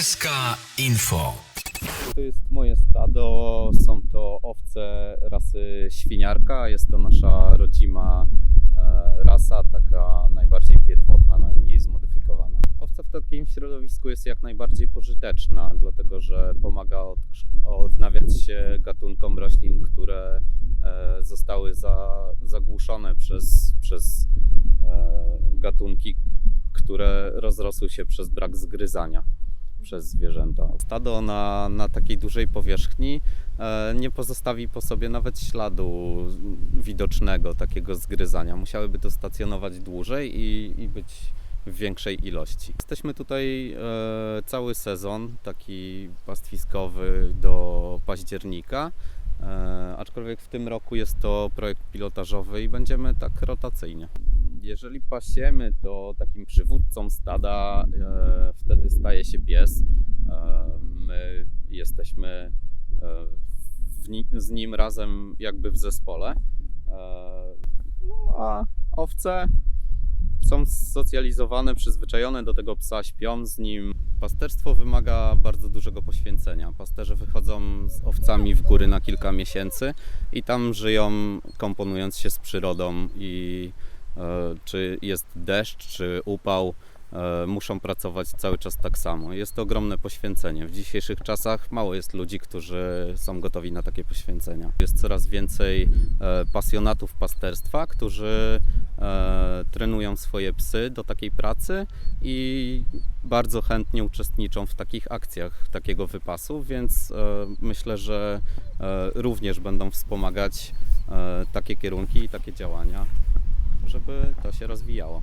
SK Info. To jest moje stado, są to owce rasy świniarka, jest to nasza rodzima e, rasa, taka najbardziej pierwotna, najmniej zmodyfikowana. Owca w takim środowisku jest jak najbardziej pożyteczna, dlatego że pomaga odkrz- odnawiać się gatunkom roślin, które e, zostały za, zagłuszone przez, przez e, gatunki, które rozrosły się przez brak zgryzania przez zwierzęta. Stado na, na takiej dużej powierzchni e, nie pozostawi po sobie nawet śladu widocznego takiego zgryzania. Musiałyby to stacjonować dłużej i, i być w większej ilości. Jesteśmy tutaj e, cały sezon, taki pastwiskowy do października. E, aczkolwiek w tym roku jest to projekt pilotażowy i będziemy tak rotacyjnie. Jeżeli pasiemy, to takim przywódcą stada e, wtedy staje się pies. E, my jesteśmy e, z nim razem jakby w zespole. E, no a owce są socjalizowane, przyzwyczajone do tego psa, śpią z nim. Pasterstwo wymaga bardzo dużego poświęcenia. Pasterze wychodzą z owcami w góry na kilka miesięcy i tam żyją, komponując się z przyrodą i czy jest deszcz, czy upał, e, muszą pracować cały czas tak samo. Jest to ogromne poświęcenie. W dzisiejszych czasach mało jest ludzi, którzy są gotowi na takie poświęcenia. Jest coraz więcej e, pasjonatów pasterstwa, którzy e, trenują swoje psy do takiej pracy i bardzo chętnie uczestniczą w takich akcjach takiego wypasu, więc e, myślę, że e, również będą wspomagać e, takie kierunki i takie działania, żeby to się rozwijało.